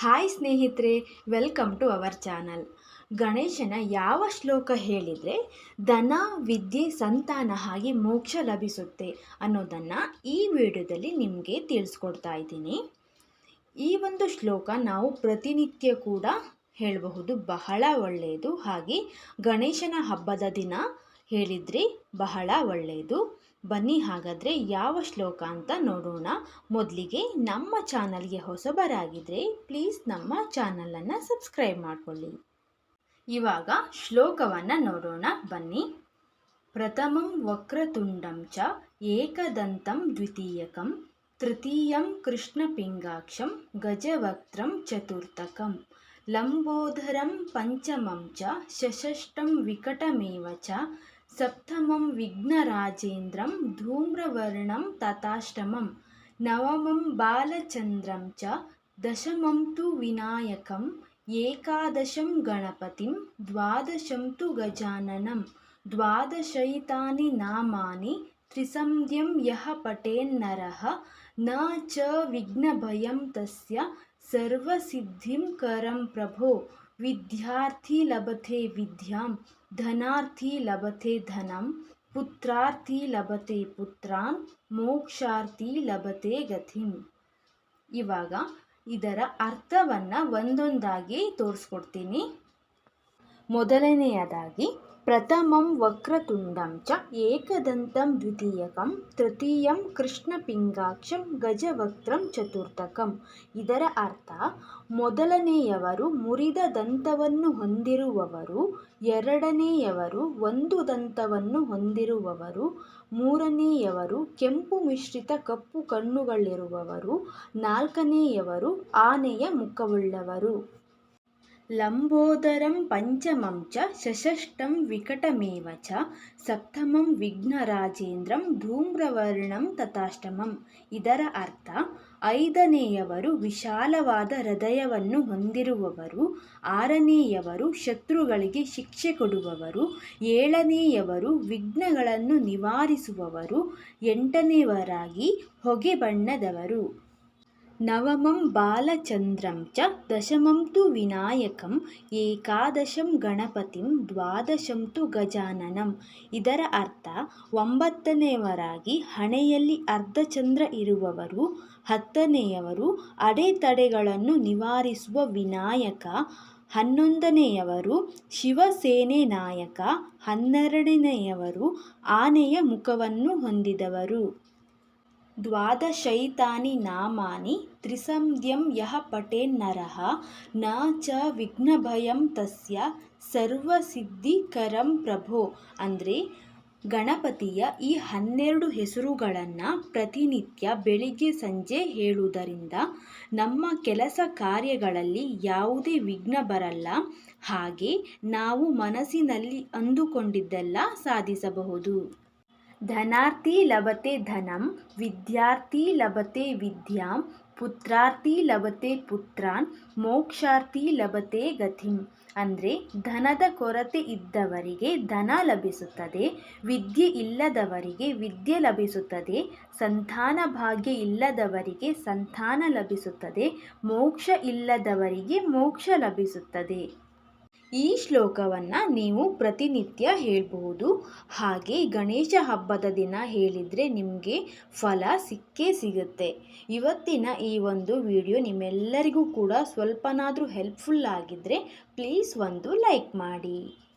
Hi ಸ್ನೇಹಿತರೆ welcome to our channel ಗಣೇಶನ ಯಾವ ಶ್ಲೋಕ ಹೇಳಿದರೆ, ಧನ, ವಿದ್ಯೆ, ಸಂತಾನ ಹಾಗೆ ಮೋಕ್ಷ ಲಭಿಸುತ್ತೆ ಅನ್ನೋದನ್ನು ಈ ವಿಡಿಯೋದಲ್ಲಿ ನಿಮಗೆ ತಿಳಿಸ್ಕೊಡ್ತಾ ಇದ್ದೀನಿ. ಈ ಒಂದು ಶ್ಲೋಕ ನಾವು ಪ್ರತಿನಿತ್ಯ ಕೂಡ ಹೇಳಬಹುದು, ಬಹಳ ಒಳ್ಳೆಯದು. ಹಾಗೆ ಗಣೇಶನ ಹಬ್ಬದ ದಿನ ಹೇಳಿದರೆ, ಬಹಳ ಒಳ್ಳೆಯದು. ಬನ್ನಿ ಹಾಗಾದರೆ ಯಾವ ಶ್ಲೋಕ ಅಂತ ನೋಡೋಣ. ಮೊದಲಿಗೆ ನಮ್ಮ ಚಾನಲ್ಗೆ ಹೊಸಬರಾಗಿದ್ದರೆ ಪ್ಲೀಸ್ ನಮ್ಮ ಚಾನಲನ್ನು ಸಬ್ಸ್ಕ್ರೈಬ್ ಮಾಡಿಕೊಳ್ಳಿ. ಇವಾಗ ಶ್ಲೋಕವನ್ನು ನೋಡೋಣ, ಬನ್ನಿ. ಪ್ರಥಮಂ ವಕ್ರತುಂಡಂ ಚ ಏಕದಂತಂ ದ್ವಿತೀಯಕಂ ತೃತೀಯಂ ಕೃಷ್ಣಪಿಂಗಾಕ್ಷಂ ಗಜವಕ್ತ್ರಂ ಚತುರ್ಥಕಂ ಲಂಬೋದರಂ ಪಂಚಮಂ ಚ ಸಷಷ್ಟಂ ವಿಕಟಮೇವ ಚ सप्तमं विघ्नराजेन्द्रं धूम्रवर्णं तथाष्टमं नवमं बालचन्द्रं च दशमं तु विनायकम् एकादशं गणपतिं द्वादशं तु गजाननं द्वादशयितानि नामानि त्रिसन्ध्यं यः पटेन्नरः न च विघ्नभयं तस्य ಸರ್ವಸಿದ್ಧಿಂ ಕರಂ ಪ್ರಭೋ, ವಿದ್ಯಾರ್ಥಿ ಲಭತೆ ವಿದ್ಯಾಂ, ಧನಾರ್ಥಿ ಲಭತೆ ಧನಂ, ಪುತ್ರಾರ್ಥಿ ಲಭತೆ ಪುತ್ರಾಂ, ಮೋಕ್ಷಾರ್ಥಿ ಲಭತೆ ಗತಿಂ. ಇವಾಗ ಇದರ ಅರ್ಥವನ್ನು ಒಂದೊಂದಾಗಿ ತೋರಿಸ್ಕೊಡ್ತೀನಿ. ಮೊದಲನೆಯದಾಗಿ ಪ್ರಥಮಂ ವಕ್ರತುಂಡಂ ಚ ಏಕದಂತಂ ದ್ವಿತೀಯಕಂ ತೃತೀಯಂ ಕೃಷ್ಣ ಪಿಂಗಾಕ್ಷಂ ಗಜವಕ್ತ್ರಂ ಚತುರ್ಥಕಂ ಇದರ ಅರ್ಥ, ಮೊದಲನೆಯವರು ಮುರಿದ ದಂತವನ್ನು ಹೊಂದಿರುವವರು, ಎರಡನೆಯವರು ಒಂದು ದಂತವನ್ನು ಹೊಂದಿರುವವರು, ಮೂರನೆಯವರು ಕೆಂಪು ಮಿಶ್ರಿತ ಕಪ್ಪು ಕಣ್ಣುಗಳಿರುವವರು, ನಾಲ್ಕನೆಯವರು ಆನೆಯ ಮುಖವುಳ್ಳವರು. ಲಂಬೋದರಂ ಪಂಚಮಂ ಚ ಸಷಷ್ಟಂ ವಿಕಟಮೇವ ಚ ಸಪ್ತಮಂ ವಿಘ್ನರಾಜೇಂದ್ರಂ ಧೂಮ್ರವರ್ಣಂ ತಥಾಷ್ಟಮಂ ಇದರ ಅರ್ಥ, ಐದನೆಯವರು ವಿಶಾಲವಾದ ಹೃದಯವನ್ನು ಹೊಂದಿರುವವರು, ಆರನೆಯವರು ಶತ್ರುಗಳಿಗೆ ಶಿಕ್ಷೆ ಕೊಡುವವರು, ಏಳನೆಯವರು ವಿಘ್ನಗಳನ್ನು ನಿವಾರಿಸುವವರು, ಎಂಟನೆಯವರಾಗಿ ಹೊಗೆ ಬಣ್ಣದವರು ನವಮಂ ಬಾಲಚಂದ್ರಂ ಚ ದಶಮಂ ತು ವಿನಾಯಕಂ, ಏಕಾದಶಂ ಗಣಪತಿಂ, ದ್ವಾದಶಂ ತು ಗಜಾನನಂ. ಇದರ ಅರ್ಥ, ಒಂಬತ್ತನೆಯವರಾಗಿ ಹಣೆಯಲ್ಲಿ ಅರ್ಧಚಂದ್ರ ಇರುವವರು, ಹತ್ತನೆಯವರು ಅಡೆತಡೆಗಳನ್ನು ನಿವಾರಿಸುವ ವಿನಾಯಕ, ಹನ್ನೊಂದನೆಯವರು ಶಿವಸೇನೆ ನಾಯಕ, ಹನ್ನೆರಡನೆಯವರು ಆನೆಯ ಮುಖವನ್ನು ಹೊಂದಿದವರು. ದ್ವಾದಶೈತಾನಿ ನಾಮಾನಿ ತ್ರಿಸಂಧ್ಯಂ ಯಹ ಪಟೇನ್ನರಃ ನ ಚ ವಿಘ್ನಭಯಂ ತಸ್ಯ ಸರ್ವಸಿದ್ಧಿಕರಂ ಪ್ರಭೋ. ಅಂದರೆ ಗಣಪತಿಯ ಈ ಹನ್ನೆರಡು ಹೆಸರುಗಳನ್ನು ಪ್ರತಿನಿತ್ಯ ಬೆಳಿಗ್ಗೆ ಸಂಜೆ ಹೇಳುವುದರಿಂದ ನಮ್ಮ ಕೆಲಸ ಕಾರ್ಯಗಳಲ್ಲಿ ಯಾವುದೇ ವಿಘ್ನ ಬರಲ್ಲ. ಹಾಗೆ ನಾವು ಮನಸ್ಸಿನಲ್ಲಿ ಅಂದುಕೊಂಡಿದ್ದೆಲ್ಲ ಸಾಧಿಸಬಹುದು. ಧನಾರ್ಥಿ ಲಭತೆ ಧನಂ ವಿದ್ಯಾರ್ಥಿ ಲಭತೆ ವಿದ್ಯಾಂ ಪುತ್ರಾರ್ಥಿ ಲಭತೆ ಪುತ್ರಾನ್ ಮೋಕ್ಷಾರ್ಥಿ ಲಭತೆ ಗತಿಂ ಅಂದರೆ ಧನದ ಕೊರತೆ ಇದ್ದವರಿಗೆ ಧನ ಲಭಿಸುತ್ತದೆ, ವಿದ್ಯೆ ಇಲ್ಲದವರಿಗೆ ವಿದ್ಯೆ ಲಭಿಸುತ್ತದೆ, ಸಂತಾನ ಭಾಗ್ಯ ಇಲ್ಲದವರಿಗೆ ಸಂತಾನ ಲಭಿಸುತ್ತದೆ, ಮೋಕ್ಷ ಇಲ್ಲದವರಿಗೆ ಮೋಕ್ಷ ಲಭಿಸುತ್ತದೆ. ಈ ಶ್ಲೋಕವನ್ನು ನೀವು ಪ್ರತಿನಿತ್ಯ ಹೇಳಬಹುದು. ಹಾಗೆ ಗಣೇಶ ಹಬ್ಬದ ದಿನ ಹೇಳಿದರೆ ನಿಮಗೆ ಫಲ ಸಿಕ್ಕೇ ಸಿಗುತ್ತೆ. ಇವತ್ತಿನ ಈ ಒಂದು ವಿಡಿಯೋ ನಿಮ್ಮೆಲ್ಲರಿಗೂ ಕೂಡ ಸ್ವಲ್ಪನಾದರೂ ಹೆಲ್ಪ್ಫುಲ್ ಆಗಿದ್ದರೆ ಪ್ಲೀಸ್ ಒಂದು ಲೈಕ್ ಮಾಡಿ.